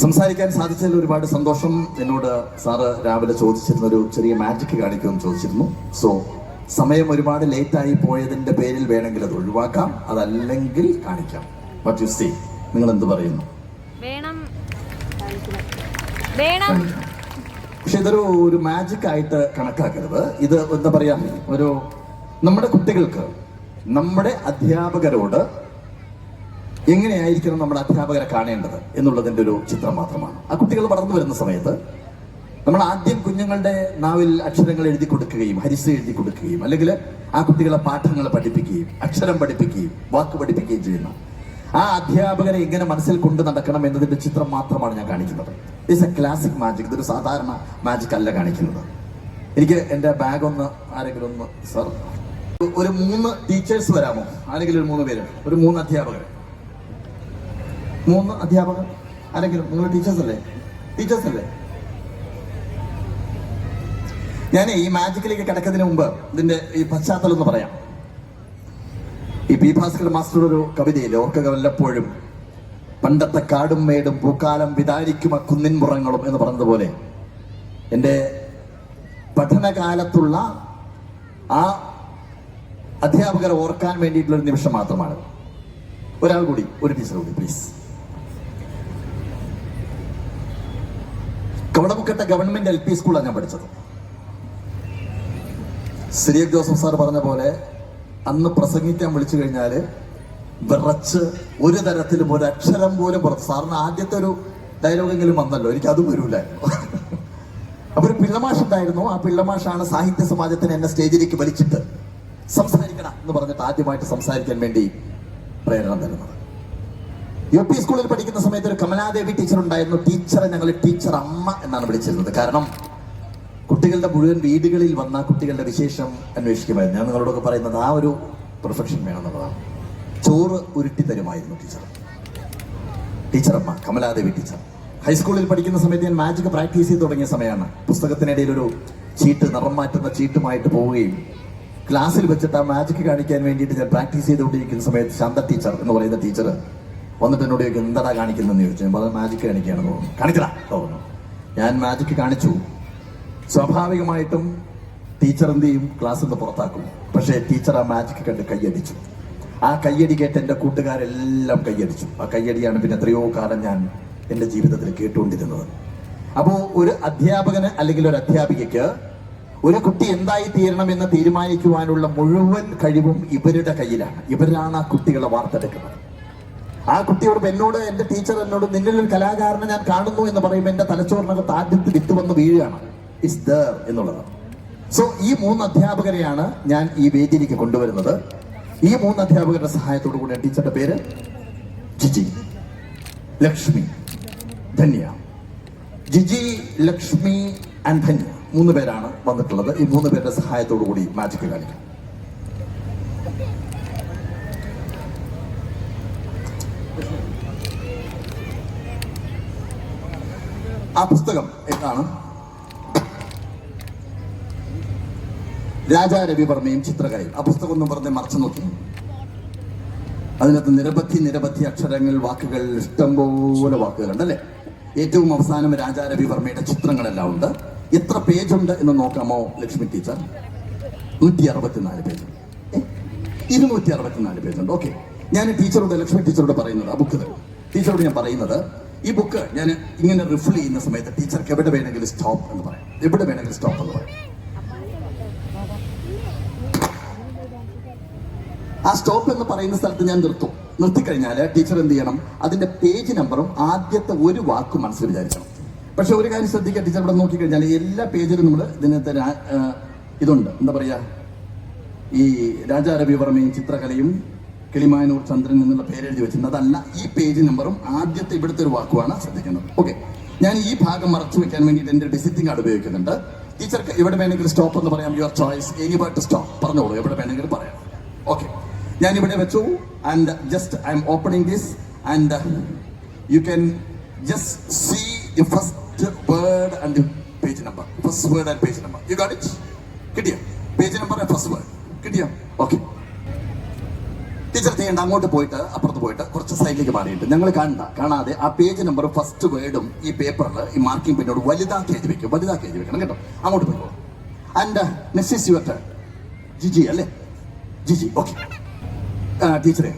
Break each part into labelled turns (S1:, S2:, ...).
S1: സംസാരിക്കാൻ സാധിച്ചതിൽ ഒരുപാട് സന്തോഷം. എന്നോട് സാറ് രാവിലെ ചോദിച്ചിരുന്ന ഒരു ചെറിയ മാജിക് കാണിക്കുമെന്ന് ചോദിച്ചിരുന്നു. സോ സമയം ഒരുപാട് ലേറ്റ് ആയി പോയതിന്റെ പേരിൽ വേണമെങ്കിൽ അത് ഒഴിവാക്കാം. അതല്ലെങ്കിൽ കാണിക്കാം. ബട്ട് യു സി നിങ്ങൾ എന്ത് പറയുന്നു. പക്ഷെ ഇതൊരു ഒരു മാജിക് ആയിട്ട് കണക്കാക്കരുത്. ഇത് എന്താ പറയാ? ഒരു നമ്മുടെ കുട്ടികൾക്ക് നമ്മുടെ അധ്യാപകരോട് എങ്ങനെയായിരിക്കണം നമ്മുടെ അധ്യാപകരെ കാണേണ്ടത് എന്നുള്ളതിന്റെ ഒരു ചിത്രം മാത്രമാണ്. ആ കുട്ടികൾ വളർന്നു വരുന്ന സമയത്ത് നമ്മൾ ആദ്യം കുഞ്ഞുങ്ങളുടെ നാവിൽ അക്ഷരങ്ങൾ എഴുതി കൊടുക്കുകയും ഹരിസ് എഴുതി കൊടുക്കുകയും അല്ലെങ്കിൽ ആ കുട്ടികളെ പാഠങ്ങൾ പഠിപ്പിക്കുകയും അക്ഷരം പഠിപ്പിക്കുകയും വാക്ക് പഠിപ്പിക്കുകയും ചെയ്യുന്നു ആ അധ്യാപകരെ എങ്ങനെ മനസ്സിൽ കൊണ്ടു നടക്കണം എന്നതിന്റെ ചിത്രം മാത്രമാണ് ഞാൻ കാണിക്കുന്നത്. ഇറ്റ്സ് എ ക്ലാസിക് മാജിക് ഇതൊരു സാധാരണ മാജിക് അല്ല കാണിക്കുന്നത്. എനിക്ക് എന്റെ ബാഗ് ഒന്ന് ആരെങ്കിലും ഒന്ന് സർ ഒരു മൂന്ന് ടീച്ചേഴ്സ് വരാമോ? ആരെങ്കിലും ഒരു മൂന്ന് പേര്? ഒരു മൂന്ന് അധ്യാപകർ. മൂന്ന് അധ്യാപകർ ആരെങ്കിലും? നിങ്ങൾ ടീച്ചേഴ്സ് അല്ലേ? ടീച്ചേഴ്സ് അല്ലേ? ഞാൻ ഈ മാജിക്കിലേക്ക് കിടക്കുന്നതിന് മുമ്പ് ഇതിന്റെ ഈ പശ്ചാത്തലം എന്ന് പറയാം. ഈ പി ഭാസ്കർ മാസ്റ്റർ ഒരു കവിതയിൽ ഓർക്കുക വല്ലപ്പോഴും പണ്ടത്തെ കാടും മേടും പൂക്കാലം വിതാരിക്കും കുന്നിൻ പുറങ്ങളും എന്ന് പറഞ്ഞതുപോലെ എന്റെ പഠനകാലത്തുള്ള ആ അധ്യാപകരെ ഓർക്കാൻ വേണ്ടിയിട്ടുള്ള ഒരു നിമിഷം മാത്രമാണ്. ഒരാൾ കൂടി ഒരു ടീച്ചർ കൂടി please Kavadamukkatta government L P സ്കൂളാണ് ഞാൻ പഠിച്ചത്. ശ്രീ ജോസഫ് സാർ പറഞ്ഞ പോലെ അന്ന് പ്രസംഗിക്കാൻ വിളിച്ചു കഴിഞ്ഞാൽ വിറച്ച് ഒരു തരത്തിലും ഒരു അക്ഷരം പോലും പുറത്ത്. സാറിന് ആദ്യത്തെ ഒരു ഡയലോഗെങ്കിലും വന്നല്ലോ. എനിക്ക് അതും വരൂലായിരുന്നു. അപ്പൊ ഒരു പിള്ളമാഷ് ഉണ്ടായിരുന്നു. ആ പിള്ളമാഷാണ് സാഹിത്യ സമാജത്തിന് എന്നെ സ്റ്റേജിലേക്ക് വലിച്ചിട്ട് സംസാരിക്കണം എന്ന് പറഞ്ഞിട്ട് ആദ്യമായിട്ട് സംസാരിക്കാൻ വേണ്ടി പ്രേരണ തരുന്നത്. യു പി സ്കൂളിൽ പഠിക്കുന്ന സമയത്ത് ഒരു കമലാദേവി ടീച്ചർ ഉണ്ടായിരുന്നു. ടീച്ചറെ ഞങ്ങൾ ടീച്ചർ അമ്മ എന്നാണ് വിളിച്ചിരുന്നത്. കാരണം കുട്ടികളുടെ മുഴുവൻ വീടുകളിൽ വന്ന കുട്ടികളുടെ വിശേഷം അന്വേഷിക്കുമായിരുന്നു. ഞാൻ നിങ്ങളോടൊക്കെ പറയുന്നത് ആ ഒരു പെർഫെക്ഷൻ വേണമെന്നുള്ളതാണ്. ചോറ് ഉരുട്ടി തരുമായിരുന്നു ടീച്ചർ ടീച്ചറമ്മ കമലാദേവി ടീച്ചർ ഹൈസ്കൂളിൽ പഠിക്കുന്ന സമയത്ത് ഞാൻ മാജിക് പ്രാക്ടീസ് ചെയ്ത് തുടങ്ങിയ സമയമാണ്. പുസ്തകത്തിനിടയിൽ ഒരു ചീട്ട് നിറം മാറ്റുന്ന ചീട്ടുമായിട്ട് പോവുകയും ക്ലാസ്സിൽ വെച്ചിട്ട് ആ മാജിക് കാണിക്കാൻ വേണ്ടിയിട്ട് ഞാൻ പ്രാക്ടീസ് ചെയ്തുകൊണ്ടിരിക്കുന്ന സമയത്ത് ശാന്ത ടീച്ചർ എന്ന് പറയുന്ന ടീച്ചർ വന്നിട്ട് എന്നോട് ചോദിക്കും എന്താടാ കാണിക്കുന്നതെന്ന് ചോദിച്ചു? ഞാൻ അത് മാജിക് കാണിക്കുകയാണെന്ന് തോന്നുന്നു. കാണിക്കടാ തോന്നുന്നു. ഞാൻ മാജിക് കാണിച്ചു. സ്വാഭാവികമായിട്ടും ടീച്ചർ എന്ത് ചെയ്യും? ക്ലാസ്സിൽ നിന്ന് പുറത്താക്കും. പക്ഷേ ടീച്ചർ ആ മാജിക് കണ്ട് കയ്യടിച്ചു. ആ കയ്യടി കേട്ട് എന്റെ കൂട്ടുകാരെല്ലാം കയ്യടിച്ചു. ആ കയ്യടിയാണ് പിന്നെ എത്രയോ കാലം ഞാൻ എന്റെ ജീവിതത്തിൽ കേട്ടുകൊണ്ടിരുന്നത്. അപ്പോൾ ഒരു അധ്യാപകന് അല്ലെങ്കിൽ ഒരു അധ്യാപികയ്ക്ക് ഒരു കുട്ടി എന്തായി തീരണം എന്ന് തീരുമാനിക്കുവാനുള്ള മുഴുവൻ കഴിവും ഇവരുടെ കയ്യിലാണ്. ഇവരാണ് ആ കുട്ടികളെ വാർത്തെടുക്കുന്നത്. ആ കുട്ടിയോട് എന്നോട് എന്റെ ടീച്ചർ എന്നോട് നിന്നിൽ ഒരു കലാകാരനെ ഞാൻ കാണുന്നു എന്ന് പറയുമ്പോൾ എന്റെ തലച്ചോറിനകത്ത് ആദ്യത്തെ വിത്ത് വന്ന് വീഴുകയാണ്. ഇസ് എന്നുള്ളത്. സോ ഈ മൂന്ന് അധ്യാപകരെയാണ് ഞാൻ ഈ വേദിയിലേക്ക് കൊണ്ടുവരുന്നത്. ഈ മൂന്ന് അധ്യാപകരുടെ സഹായത്തോടു കൂടി ടീച്ചറുടെ പേര് ജിജി. ലക്ഷ്മി ധന്യ. ജിജി ലക്ഷ്മി ആൻഡ് ധന്യ മൂന്ന് പേരാണ് വന്നിട്ടുള്ളത്. ഈ മൂന്ന് പേരുടെ സഹായത്തോടു കൂടി മാജിക് കാണിക്കാം. ആ പുസ്തകം എന്താണ്? രാജാ രവിവർമ്മയും ചിത്രകലയും. ആ പുസ്തകം ഒന്നും പറഞ്ഞ് മറച്ചു നോക്കി. അതിനകത്ത് നിരവധി നിരവധി അക്ഷരങ്ങൾ വാക്കുകൾ ഇഷ്ടംപോലെ വാക്കുകളുണ്ട് അല്ലേ? ഏറ്റവും അവസാനം രാജാ രവിവർമ്മയുടെ ചിത്രങ്ങളെല്ലാം ഉണ്ട്. എത്ര പേജുണ്ട് എന്ന് നോക്കാമോ ലക്ഷ്മി ടീച്ചർ? നൂറ്റി അറുപത്തിനാല് പേജ്. ഇരുന്നൂറ്റി അറുപത്തിനാല് പേജ് ഉണ്ട് ഓക്കെ. ഞാൻ ടീച്ചറോട് ലക്ഷ്മി ടീച്ചറോട് പറയുന്നത് ആ ബുക്ക് ടീച്ചറോട് ഞാൻ പറയുന്നത് ഈ ബുക്ക് ഞാൻ ഇങ്ങനെ റിഫിൽ ചെയ്യുന്ന സമയത്ത് ടീച്ചർക്ക് എവിടെ വേണമെങ്കിലും സ്റ്റോപ്പ് എന്ന് പറയാം. എവിടെ വേണമെങ്കിലും സ്റ്റോപ്പ് എന്ന് പറയാം. ആ സ്റ്റോപ്പ് എന്ന് പറയുന്ന സ്ഥലത്ത് ഞാൻ നിർത്തും. നിർത്തിക്കഴിഞ്ഞാൽ ടീച്ചർ എന്ത് ചെയ്യണം? അതിന്റെ പേജ് നമ്പറും ആദ്യത്തെ ഒരു വാക്കും മനസ്സിൽ വിചാരിക്കണം. പക്ഷെ ഒരു കാര്യം ശ്രദ്ധിക്കുക ടീച്ചർ ഇവിടെ നോക്കിക്കഴിഞ്ഞാൽ എല്ലാ പേജിലും നമ്മൾ ഇതിനകത്ത് ഇതുണ്ട്. എന്താ പറയാ? ഈ രാജാ രവിവർമ്മയും ചിത്രകലയും കിളിമാനൂർ ചന്ദ്രൻ എന്നുള്ള പേരെഴുതി വെച്ചിട്ടുണ്ട് അതല്ല ഈ പേജ് നമ്പറും ആദ്യത്തെ ഇവിടുത്തെ ഒരു വാക്കുമാണ് ശ്രദ്ധിക്കുന്നത്. ഓക്കെ ഞാൻ ഈ ഭാഗം മറച്ചു വെക്കാൻ വേണ്ടിയിട്ട് എന്റെ വിസിറ്റിംഗ് കാർഡ് ഉപയോഗിക്കുന്നുണ്ട്. ടീച്ചർക്ക് എവിടെ വേണമെങ്കിലും സ്റ്റോപ്പ് എന്ന് പറയാം. Your choice any but stop പറഞ്ഞോളൂ എവിടെ വേണമെങ്കിലും പറയാം. ഓക്കെ ഞാൻ ഇവിടെ വെച്ചു and just I'm opening this and you can just see the first word and page number first word and page number you got it കിട്ടിയോ പേജ് നമ്പർ ഫസ്റ്റ് വേർഡ് കിട്ടിയോ okay teacher ചെയ്യേണ്ട അങ്ങോട്ട് പോയിട്ട് അപ്പുറത്ത് പോയിട്ട് കുറച്ച് സൈഡിലേക്ക് മാറിയിട്ട് ഞങ്ങൾ കാണണ്ട കാണാതെ ആ പേജ് നമ്പർ ഫസ്റ്റ് വേർഡും ഈ പേപ്പറിൽ ഈ മാർക്കിംഗ് പിന്നോട് വലുതാക്കി എഴുതി വെക്കും വലുതാക്കി എഴുതി വെക്കണം കേട്ടോ? അങ്ങോട്ട് പോയി and next your turn Giji അല്ലേ? ജിജി ഓക്കെ ടീച്ചറെ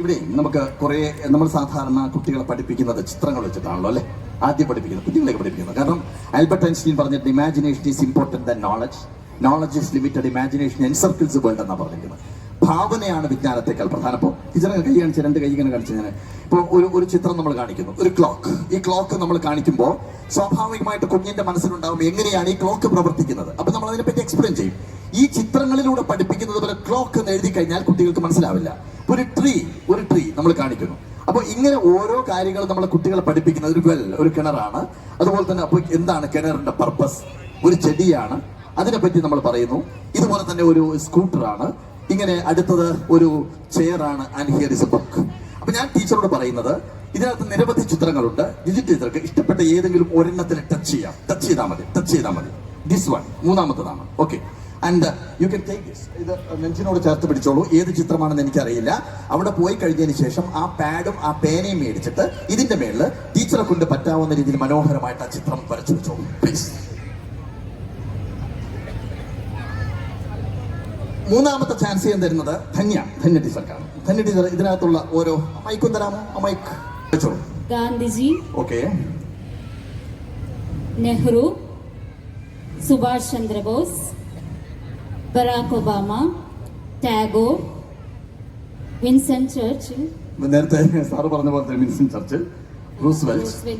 S1: ഇവിടെ നമുക്ക് കുറേ നമ്മൾ സാധാരണ കുട്ടികളെ പഠിപ്പിക്കുന്നത് ചിത്രങ്ങൾ വെച്ചിട്ടാണല്ലോ അല്ലേ? ആദ്യം പഠിപ്പിക്കുന്നത് കുട്ടികളെ പഠിപ്പിക്കുന്നത്. കാരണം ആൽബർട്ട് ഐൻസ്റ്റീൻ പറഞ്ഞിട്ട് imagination is important the knowledge knowledge is limited imagination encircles world എന്നാണ് പറഞ്ഞിരിക്കുന്നത്. ഭാവനയാണ് വിജ്ഞാനത്തെക്കാൾ പ്രധാനം. ഇപ്പോൾ ടീച്ചറെ കൈ കാണിച്ച് രണ്ട് കൈ ഇങ്ങനെ കാണിച്ചു ഞാൻ ഇപ്പോൾ ഒരു ഒരു ചിത്രം നമ്മൾ കാണിക്കുന്നു ഒരു ക്ലോക്ക്. ഈ ക്ലോക്ക് നമ്മൾ കാണിക്കുമ്പോൾ സ്വാഭാവികമായിട്ട് കുഞ്ഞിന്റെ മനസ്സിലുണ്ടാവും എങ്ങനെയാണ് ഈ ക്ലോക്ക് പ്രവർത്തിക്കുന്നത്. അപ്പം നമ്മൾ അതിനെപ്പറ്റി എക്സ്പ്ലെയിൻ ചെയ്യും. ഈ ചിത്രങ്ങളിലൂടെ പഠിപ്പിക്കുന്നത് പോലെ ക്ലോക്ക് എന്ന് എഴുതി കഴിഞ്ഞാൽ കുട്ടികൾക്ക് മനസ്സിലാവില്ല. ഒരു ട്രീ ഒരു ട്രീ നമ്മൾ കാണിക്കുന്നു. അപ്പോൾ ഇങ്ങനെ ഓരോ കാര്യങ്ങളും നമ്മളെ കുട്ടികളെ പഠിപ്പിക്കുന്നത് ഒരു വെൽ ഒരു കിണറാണ്. അതുപോലെ തന്നെ അപ്പോൾ എന്താണ് കിണറിന്റെ പർപ്പസ് ഒരു ചെടിയാണ്. അതിനെപ്പറ്റി നമ്മൾ പറയുന്നു. ഇതുപോലെ തന്നെ ഒരു സ്കൂട്ടറാണ് ഇങ്ങനെ അടുത്തത് ഒരു ചെയറാണ് and here is a book അപ്പൊ ഞാൻ ടീച്ചറോട് പറയുന്നത് ഇതിനകത്ത് നിരവധി ചിത്രങ്ങളുണ്ട്. ജിജി ടീച്ചർക്ക് ഇഷ്ടപ്പെട്ട ഏതെങ്കിലും ഒരെണ്ണത്തിൽ ടച്ച് ചെയ്യാം. ടച്ച് ചെയ്താൽ മതി ടച്ച് ചെയ്താൽ മതി. This one മൂന്നാമത്തതാണ്. Okay and you can take this ഇത് നെഞ്ചിനോട് ചേർത്ത് പിടിച്ചോളൂ. ഏത് ചിത്രമാണെന്ന് എനിക്കറിയില്ല. അവിടെ പോയി കഴിഞ്ഞതിന് ശേഷം ആ പാഡും ആ പേനയും മേടിച്ചിട്ട് ഇതിന്റെ മേളിൽ ടീച്ചറെ കൊണ്ട് പറ്റാവുന്ന രീതിയിൽ മനോഹരമായിട്ട് ആ ചിത്രം വരച്ചു വെച്ചോളൂ. പ്ലീസ് മൂന്നാമത്തെ ചാൻസ് ചെയ്യാൻ തരുന്നത് ധന്യ ധന്യ ടീച്ചർക്കാണ് ധന്യ ടീച്ചർ ഇതിനകത്തുള്ള ഓരോ മൈക്കും തരാമോ? ആ മൈക്ക് വെച്ചോളൂ.
S2: Gandhiji
S1: okay
S2: Nehru Subhash Chandrabose Barack Obama Tagore Vincent Churchill.
S1: നേരത്തെ സാറ് പറഞ്ഞ പോലെ Vincent church Roosevelt.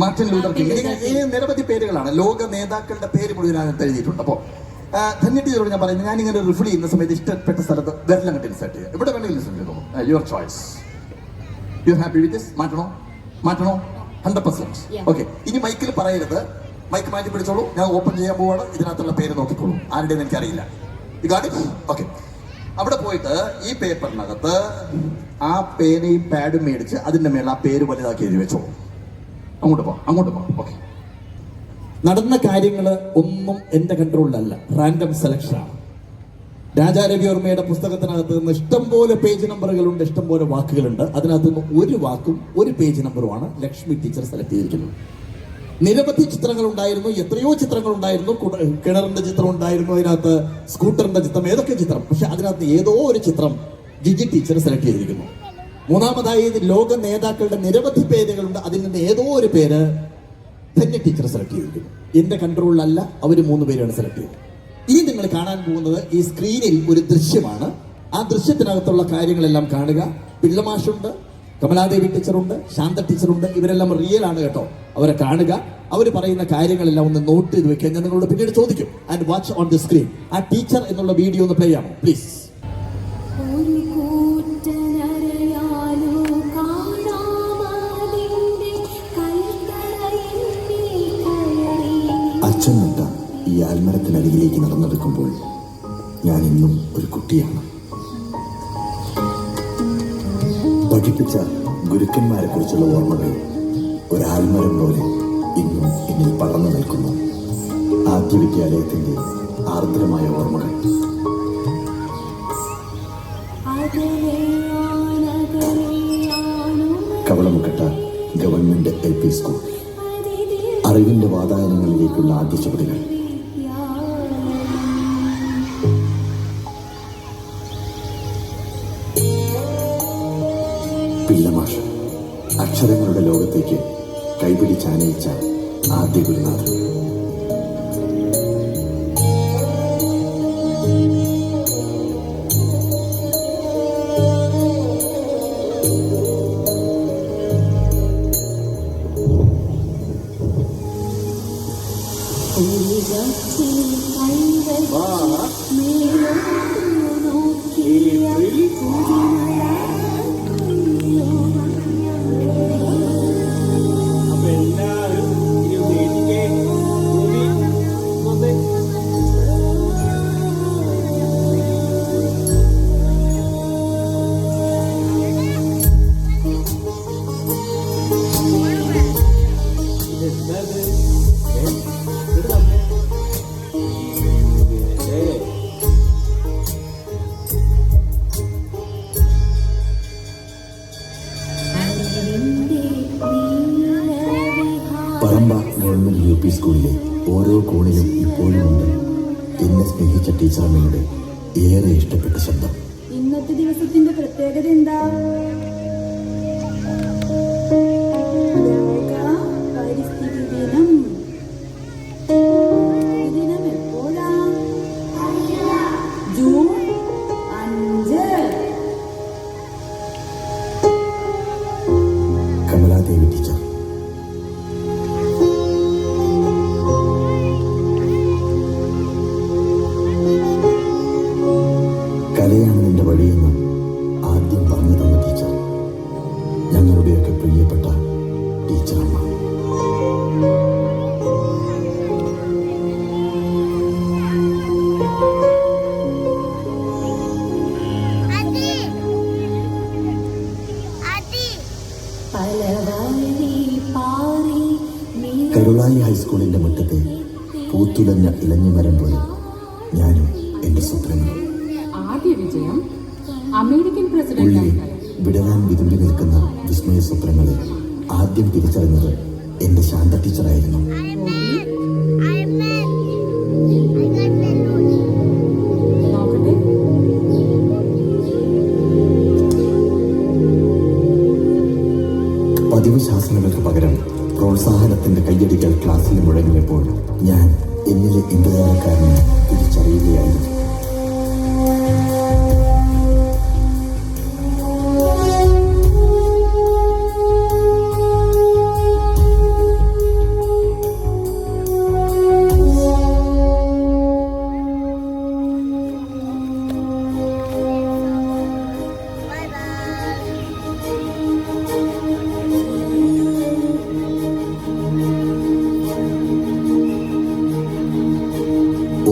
S1: Martin Luther King. നിരവധി പേരുകളാണ്. ലോക നേതാക്കളുടെ പേര് അതിനകത്ത് എഴുതിയിട്ടുണ്ട്. അപ്പോൾ ധന്യ ടീച്ചറോട് ഞാൻ പറയുന്നത് ഞാൻ ഇങ്ങനെ റിഫിൾ ചെയ്യുന്ന സമയത്ത് ഇഷ്ടപ്പെട്ട സ്ഥലത്ത് വിരലം കെട്ടി സെറ്റ് ചെയ്യുക. ഇവിടെ വേണമെങ്കിൽ ഇൻസെർട്ട് ചെയ്തോളൂ. Your choice you happy with this മാറ്റണോ? മാറ്റണോ? Hundred percent. Okay ഇനി മൈക്കിൽ പറയരുത്. മൈക്ക് മാറ്റി പിടിച്ചോളൂ. ഞാൻ ഓപ്പൺ ചെയ്യാൻ പോവാണ്. ഇതിനകത്തുള്ള പേര് നോക്കിക്കോളൂ. ആരുടെയും എനിക്കറിയില്ല. ഓക്കെ അവിടെ പോയിട്ട് ഈ പേപ്പറിനകത്ത് ആ പേനയും പാഡും മേടിച്ച് അതിന്റെ മേളിൽ ആ പേര് വലുതാക്കി എഴുതി വെച്ചോളൂ. അങ്ങോട്ട് പോ അങ്ങോട്ട് പോ. ഓക്കെ നടന്ന കാര്യങ്ങൾ ഒന്നും എന്റെ കൺട്രോളിലല്ല റാൻഡം സെലക്ഷൻ ആണ്. രാജാരവി രവിവർമ്മയുടെ പുസ്തകത്തിനകത്ത് നിന്ന് ഇഷ്ടംപോലെ പേജ് നമ്പറുകളുണ്ട് ഇഷ്ടംപോലെ വാക്കുകളുണ്ട്. അതിനകത്ത് നിന്ന് ഒരു വാക്കും ഒരു പേജ് നമ്പറുമാണ് ലക്ഷ്മി ടീച്ചർ സെലക്ട് ചെയ്തിരിക്കുന്നത്. നിരവധി ചിത്രങ്ങൾ ഉണ്ടായിരുന്നു എത്രയോ ചിത്രങ്ങൾ ഉണ്ടായിരുന്നു കിണറിന്റെ ചിത്രം ഉണ്ടായിരുന്നു അതിനകത്ത് സ്കൂട്ടറിന്റെ ചിത്രം ഏതൊക്കെ ചിത്രം. പക്ഷെ അതിനകത്ത് ഏതോ ഒരു ചിത്രം ജിജി ടീച്ചർ സെലക്ട് ചെയ്തിരിക്കുന്നു. മൂന്നാമതായി ലോക നേതാക്കളുടെ നിരവധി പേരുകളുണ്ട്. അതിൽ നിന്ന് ഏതോ ഒരു പേര് ധന്യ ടീച്ചർ സെലക്ട് ചെയ്തിരിക്കുന്നു എന്റെ കൺട്രോളിലല്ല അവർ മൂന്ന് പേരാണ് സെലക്ട് ചെയ്തത്. ഇനി നിങ്ങൾ കാണാൻ പോകുന്നത് ഈ സ്ക്രീനിൽ ഒരു ദൃശ്യമാണ്. ആ ദൃശ്യത്തിനകത്തുള്ള കാര്യങ്ങളെല്ലാം കാണുക. പിള്ളമാഷുണ്ട് കമലാദേവി ടീച്ചറുണ്ട് ശാന്ത ടീച്ചറുണ്ട് ഇവരെല്ലാം റിയൽ ആണ് കേട്ടോ. അവരെ കാണുക. അവർ പറയുന്ന കാര്യങ്ങളെല്ലാം ഒന്ന് നോട്ട് ചെയ്ത് വെക്കുക. ഞാൻ നിങ്ങളോട് പിന്നീട് ചോദിക്കും. And watch on the screen ആ ടീച്ചർ എന്നുള്ള വീഡിയോ ഒന്ന് പ്ലേ ചെയ്യാമോ? പ്ലീസ്
S3: അച്ഛൻ നന്ദ ഈ ആൽമരത്തിനരികിലേക്ക് നടന്നെടുക്കുമ്പോൾ? ഞാൻ ഇന്നും ഒരു കുട്ടിയാണ്. പഠിപ്പിച്ച ഗുരുക്കന്മാരെ കുറിച്ചുള്ള ഓർമ്മകൾ ഒരു ആൽമരം പോലെ ഇന്നും എന്നിൽ പടർന്നു നിൽക്കുന്നു. ആദ്യ വിദ്യാലയത്തിന്റെ ആർദ്രമായ ഓർമ്മകൾ. Kavalamukkatta government L P school. അറിവിന്റെ വാതായനങ്ങളിലേക്കുള്ള ആദ്യ ചുവടുകൾ. അക്ഷരങ്ങളുടെ ലോകത്തേക്ക് കൈപിടിച്ചാനയിച്ച ആദ്യ ഗുരുനാഥൻ. പി സ്കൂളിലെ ഓരോ കോണിലും ഇപ്പോഴുമുണ്ട് എന്നെ സ്നേഹിച്ച ടീച്ചറമ്മയുടെ ഏറെ ഇഷ്ടപ്പെട്ട ശബ്ദം.
S4: ഇന്നത്തെ ദിവസത്തിന്റെ പ്രത്യേകത എന്താ?
S3: വിടരാൻ വിതുമ്പി നിൽക്കുന്ന വിസ്മയ സ്വപ്നങ്ങളെ ആദ്യം തിരിച്ചറിഞ്ഞത് എന്റെ ശാന്ത ടീച്ചറായിരുന്നു. പതിവ് ശാസനങ്ങൾക്ക് പകരം പ്രോത്സാഹനത്തിന്റെ കയ്യടികൾ ക്ലാസ്സിൽ മുഴങ്ങിയപ്പോൾ ഞാൻ എന്നിലെ ഇന്ത്യക്കാരനെ തിരിച്ചറിയുകയായിരുന്നു.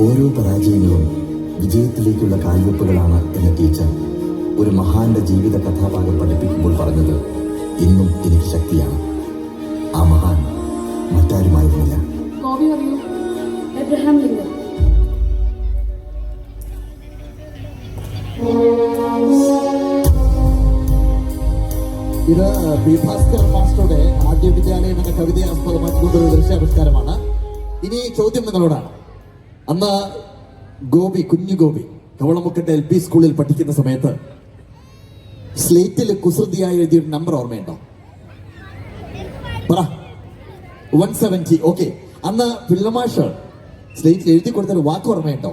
S3: ഓരോ പരാജയങ്ങളും വിജയത്തിലേക്കുള്ള കാൽവെപ്പുകളാണ് എന്ന ടീച്ചർ. ഒരു മഹാന്റെ ജീവിത കഥാഭാഗം പഠിപ്പിക്കുമ്പോൾ പറഞ്ഞത് ഇന്നും എനിക്ക് ശക്തിയാണ്. ആ മഹാൻ മറ്റാരുമായിരുന്നില്ല.
S5: കോവി അറിയൂ
S4: എബ്രഹാം ലിങ്കൻ.
S1: ഇത് ബി ഭാസ്കർ മാസ്റ്ററുടെ ആദ്യ വിദ്യാലയം എന്ന കവിതയെ ആസ്പദമാക്കിക്കൊണ്ടൊരു ദൃശ്യാവിഷ്കാരമാണ്. ഇനി ചോദ്യം നിങ്ങളോടാണ്. അന്ന് ഗോപി കുഞ്ഞു ഗോപി കവളമുക്കട്ടെ എൽ പി സ്കൂളിൽ പഠിക്കുന്ന സമയത്ത് സ്ലേറ്റിൽ കുസൃതിയായി എഴുതിയൊരു നമ്പർ ഓർമ്മയുണ്ടോ? പറ. വൺ സെവന്റി ഓക്കെ അന്ന് പിള്ളമാഷ് സ്ലേറ്റിൽ എഴുതി കൊടുത്തൊരു വാക്ക് ഓർമ്മയുണ്ടോ?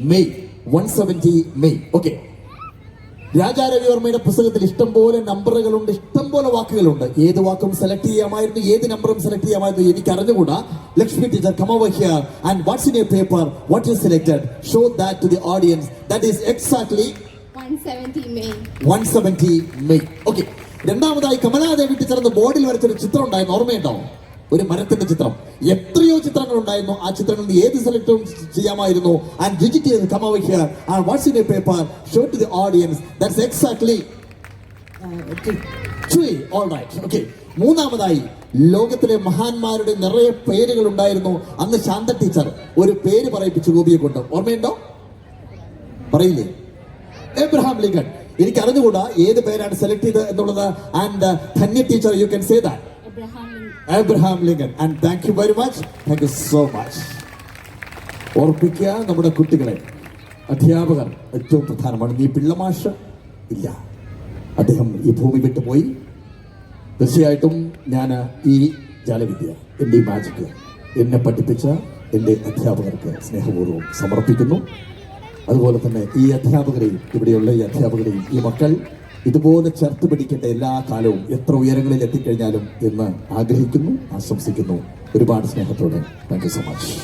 S1: May one seventy May okay രാജാരവിവർമ്മയുടെ പുസ്തകത്തിൽ ഇഷ്ടം പോലെ നമ്പറുകളുണ്ട് ഇഷ്ടം പോലെ വാക്കുകളുണ്ട്. ഏത് വാക്കും സെലക്ട് ചെയ്യാമായിരുന്നു ഏത് നമ്പറും സെലക്ട് ചെയ്യാമായിരുന്നു എനിക്ക് അറിഞ്ഞുകൂടാ Lakshmi teacher come over here and what's in your paper what is selected show that to the audience that is exactly
S6: 170 May.
S1: One seventy May okay രണ്ടാമതായി കമലാദേവി ടീച്ചർ എന്ന ബോർഡിൽ വരച്ചൊരു ചിത്രം ഉണ്ടായിരുന്നു. ഓർമ്മയുണ്ടോ? ഒരു മരത്തിന്റെ ചിത്രം. എത്രയോ ചിത്രങ്ങൾ ഉണ്ടായിരുന്നു ആ ചിത്രങ്ങളിൽ ഏത് സെലക്ട് ചെയ്യാമായിരുന്നു. And digit come over here and what's in a paper show to the audience that's exactly tree all right okay മൂന്നാമതായി ലോകത്തിലെ മഹാന്മാരുടെ നിറയെ പേരുകൾ ഉണ്ടായിരുന്നു. അന്ന് ശാന്ത ടീച്ചർ ഒരു പേര് പറയിപ്പിച്ചു ഗോപിയെ കൊണ്ട്. ഓർമ്മയുണ്ടോ? പറയില്ലേ? എബ്രഹാം ലിങ്കൺ എനിക്ക് അറിഞ്ഞുകൂടാ ഏത് പേരാണ് സെലക്ട് ചെയ്തത് എന്നുള്ളത്. And Dhanya teacher you can say that
S2: Abraham
S1: Lincoln. And thank you very much thank you so much ഓർപ്പിക്കുക നമ്മുടെ കുട്ടികളെ. അധ്യാപകർ ഏറ്റവും പ്രധാനമാണ്. നീ പിള്ളമാഷ് ഇല്ല. അദ്ദേഹം ഈ ഭൂമി വിട്ടുപോയി. തീർച്ചയായിട്ടും ഞാൻ ഈ ജാലവിദ്യ എന്റെ ഈ മാജിക് എന്നെ പഠിപ്പിച്ച എന്റെ അധ്യാപകർക്ക് സ്നേഹപൂർവം സമർപ്പിക്കുന്നു. അതുപോലെ തന്നെ ഈ അധ്യാപകരെയും ഇവിടെയുള്ള ഈ അധ്യാപകരെയും ഈ മക്കൾ ഇതുപോലെ ചേർത്ത് പിടിക്കേണ്ട എല്ലാ കാലവും എത്ര ഉയരങ്ങളിൽ എത്തിക്കഴിഞ്ഞാലും എന്ന് ആഗ്രഹിക്കുന്നു ആശംസിക്കുന്നു. ഒരുപാട് സ്നേഹത്തോടെ. Thank so much